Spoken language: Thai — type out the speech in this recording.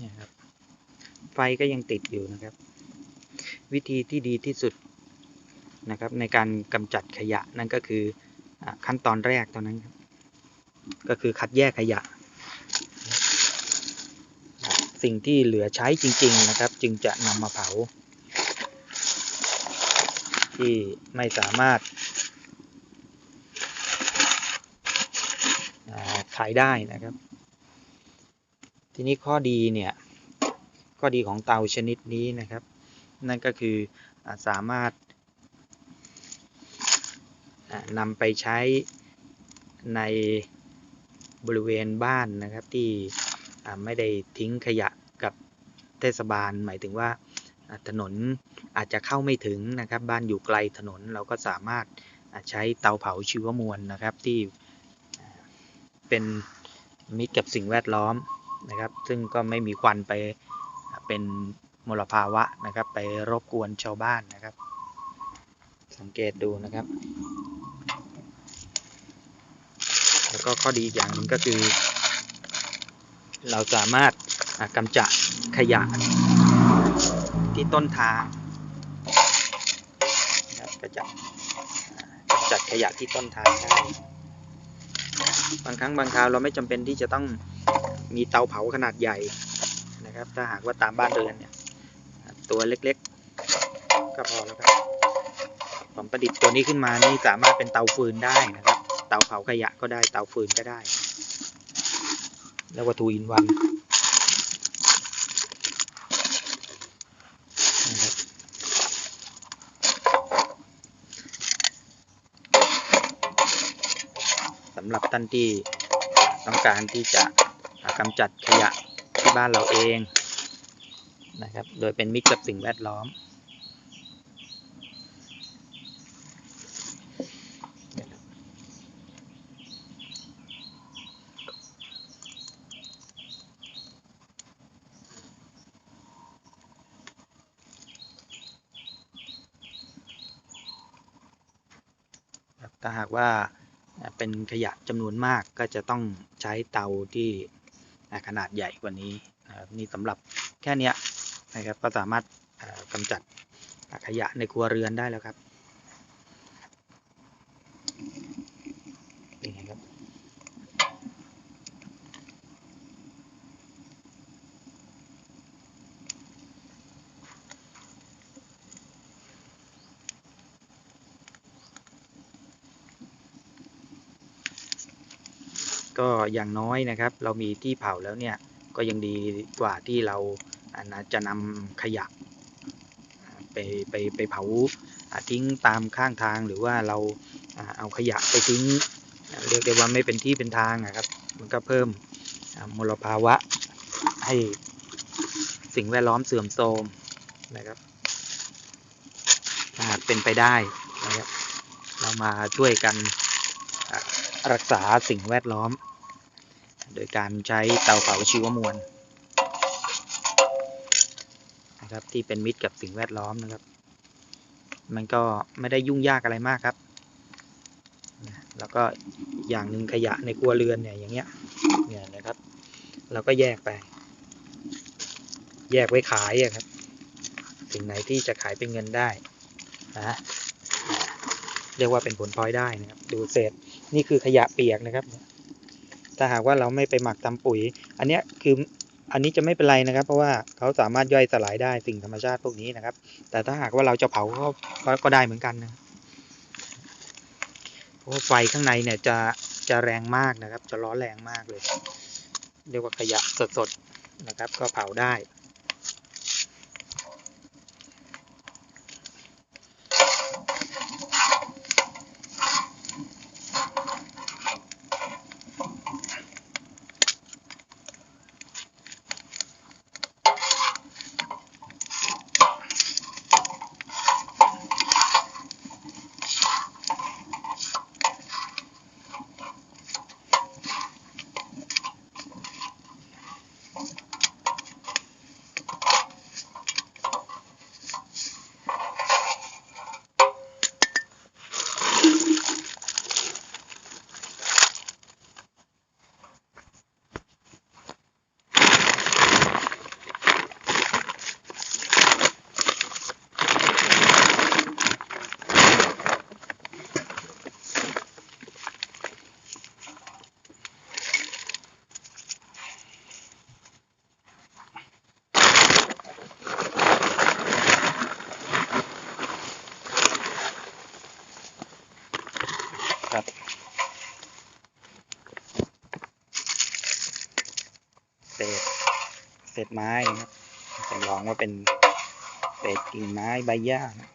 นี่ครับ ไฟก็ยังติดอยู่นะครับ วิธีที่ดีที่สุดนะครับ ในการกำจัดขยะนั่นก็คืออขั้นตอนแรกตอนนั้นครับ ก็คือคัดแยกขยะ สิ่งที่เหลือใช้จริง ๆ นะครับ จึงจะนำมาเผา ที่ไม่สามารถขายได้นะครับ ทีนี้ข้อดีเนี่ยข้อดีของเตาชนิดนี้นะครับ นั่นก็คืออสามารถนำไปใช้ในบริเวณบ้านนะครับที่ไม่ได้ทิ้งขยะกับเทศบาล หมายถึงว่าถนนอาจจะเข้าไม่ถึงนะครับ บ้านอยู่ไกลถนนเราก็สามารถใช้เตาเผาชีวมวลนะครับที่เป็นมิตรกับสิ่งแวดล้อม นะครับ ซึ่งก็ไม่มีควันไปเป็นมลภาวะนะครับ ไปรบกวนชาวบ้านนะครับ สังเกตดูนะครับ แล้วก็ข้อดีอีกอย่างหนึ่งก็คือ เราสามารถอ่ากำจัดขยะที่ต้นทางนะครับกำจัดกำจัดขยะที่ต้นทางได้บางครั้งบางคราวเราไม่จำเป็นที่จะต้อง มีเตาเผาขนาดใหญ่นะครับ ถ้าหากว่าตามบ้านเรือนเนี่ย ตัวเล็กๆ ก็พอแล้วครับ ผมประดิษฐ์ตัวนี้ขึ้นมานี่สามารถเป็นเตาฟืนได้นะครับ เตาเผาขยะก็ได้ เตาฟืนก็ได้ แล้ววัตถุอินวันสำหรับท่านที่ต้องการที่จะ กำจัดขยะที่บ้านเราเองนะครับ โดยเป็นมิตรกับสิ่งแวดล้อม ถ้าหากว่าเป็นขยะจำนวนมากก็จะต้องใช้เตาที่ ขนาดใหญ่กว่านี้นะครับนี่สำหรับแค่นี้นะครับก็สามารถอ่ากำจัดอ่าขยะในครัวเรือนได้แล้วครับเป็นไงครับ ก็อย่างน้อยนะครับ เรามีที่เผาแล้วเนี่ยก็ยังดีกว่าที่เราอ่านะจะนำขยะไปไปไปเผาทิ้งตามข้างทางหรือว่าเราเอาขยะไปทิ้งเรียกได้ว่าไม่เป็นที่เป็นทางนะครับ มันก็เพิ่มมลภาวะให้สิ่งแวดล้อมเสื่อมโทรมนะครับถ้าหากเป็นไปได้นะครับเรามาช่วยกัน รักษาสิ่งแวดล้อม โดยการใช้เตาเผาชีวมวลนะครับที่เป็นมิตรกับสิ่งแวดล้อมนะครับ มันก็ไม่ได้ยุ่งยากอะไรมากครับแล้วก็อย่างหนึ่งขยะในครัวเรือนเนี่ยอย่างเงี้ยเนี่ยนะครับ เราก็แยกไป แยกไว้ขายอะครับ สิ่งไหนที่จะขายเป็นเงินได้นะเรียกว่าเป็นผลพลอยได้นะครับ ดูเศษ นี่คือขยะเปียกนะครับ ถ้าหากว่าเราไม่ไปหมักทำปุ๋ย อันนี้คืออันนี้จะไม่เป็นไรนะครับ เพราะว่าเขาสามารถย่อยสลายได้สิ่งธรรมชาติพวกนี้นะครับ แต่ถ้าหากว่าเราจะเผาก็ก็ก็ได้เหมือนกันนะเพราะว่าไฟข้างในเนี่ยจะจะแรงมากนะครับ จะร้อนแรงมากเลย เรียกว่าขยะสดๆนะครับ ก็เผาได้ เศษเศษไม้นะครับใส่รองว่าเป็นเศษกิ่งไม้ใบหญ้านะ